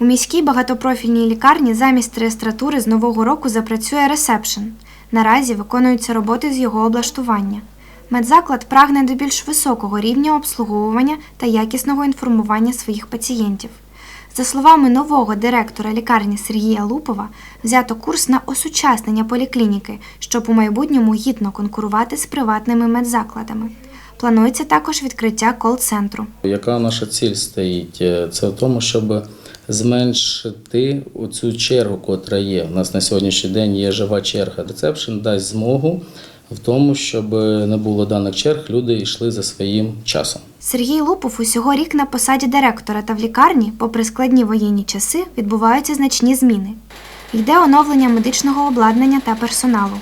У міській багатопрофільній лікарні замість реєстратури з нового року запрацює ресепшн. Наразі виконуються роботи з його облаштування. Медзаклад прагне до більш високого рівня обслуговування та якісного інформування своїх пацієнтів. За словами нового директора лікарні Сергія Лупова, взято курс на осучаснення поліклініки, щоб у майбутньому гідно конкурувати з приватними медзакладами. Планується також відкриття кол-центру. Яка наша ціль стоїть? Е, Це в тому, щоб зменшити цю чергу, котра є. У нас на сьогоднішній день є жива черга. Рецепшн дасть змогу в тому, щоб не було даних черг, люди йшли за своїм часом. Сергій Лупов усього рік на посаді директора та в лікарні, попри складні воєнні часи, відбуваються значні зміни. Йде оновлення медичного обладнання та персоналу.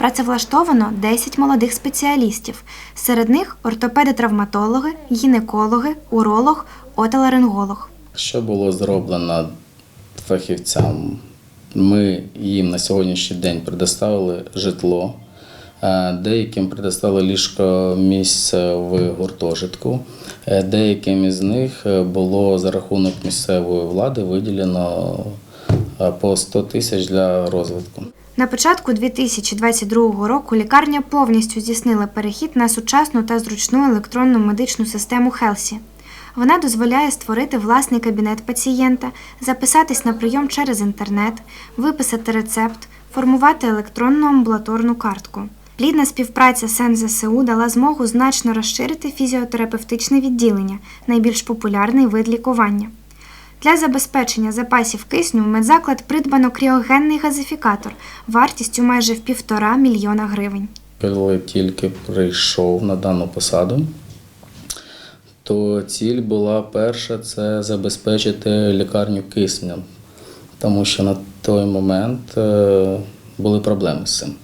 Працевлаштовано 10 молодих спеціалістів. Серед них ортопеди-травматологи, гінекологи, уролог, отоларинголог. Що було зроблено фахівцям? Ми їм на сьогоднішній день предоставили житло, е, деяким предоставили ліжко місце в гуртожитку, е, деяким із них е, було за рахунок місцевої влади виділено по 100 тисяч для розвитку. На початку 2022 року лікарня повністю здійснила перехід на сучасну та зручну електронну медичну систему Хелсі. Вона дозволяє створити власний кабінет пацієнта, записатись на прийом через інтернет, виписати рецепт, формувати електронну амбулаторну картку. Плідна співпраця з НЗСУ дала змогу значно розширити фізіотерапевтичне відділення, найбільш популярний вид лікування. Для забезпечення запасів кисню в медзаклад придбано кріогенний газифікатор вартістю майже в півтора мільйона гривень. Коли тільки прийшов на дану посаду, то ціль була перша це забезпечити лікарню киснем, тому що на той момент е, були проблеми з цим.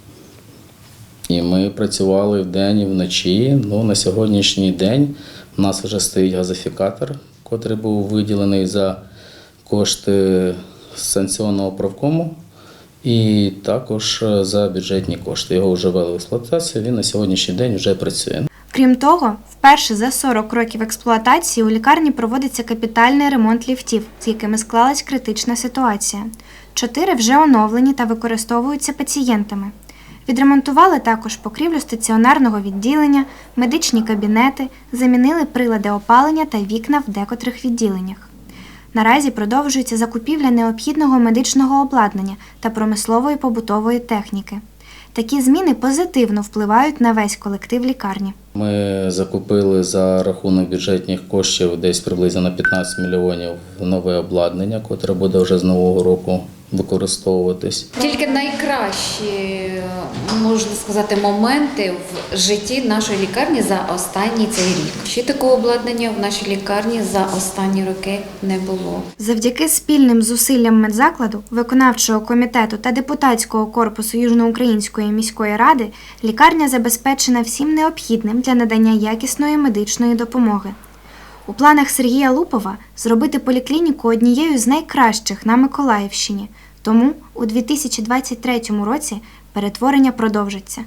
І ми працювали вдень і вночі. Ну, на сьогоднішній день у нас вже стоїть газифікатор, котрий був виділений за кошти санкціонного правкому. І також е, за бюджетні кошти. Його вже ввели в експлуатацію, він на сьогоднішній день вже працює. Крім того, вперше за 40 років експлуатації у лікарні проводиться капітальний ремонт ліфтів, з якими склалась критична ситуація. Чотири вже оновлені та використовуються пацієнтами. Відремонтували також покрівлю стаціонарного відділення, медичні кабінети, замінили прилади опалення та вікна в декотрих відділеннях. Наразі продовжується закупівля необхідного медичного обладнання та промислової побутової техніки. Такі зміни позитивно впливають на весь колектив лікарні. Ми закупили за рахунок бюджетних коштів десь приблизно на 15 мільйонів нове обладнання, котре буде вже з нового року використовуватись. Тільки найкращі, можна сказати, моменти в житті нашої лікарні за останній цей рік. Ще такого обладнання в нашій лікарні за останні роки не було. Завдяки спільним зусиллям медзакладу, виконавчого комітету та депутатського корпусу Южноукраїнської міської ради лікарня забезпечена всім необхідним для надання якісної медичної допомоги. У планах Сергія Лупова зробити поліклініку однією з найкращих на Миколаївщині. Тому у 2023 році перетворення продовжиться.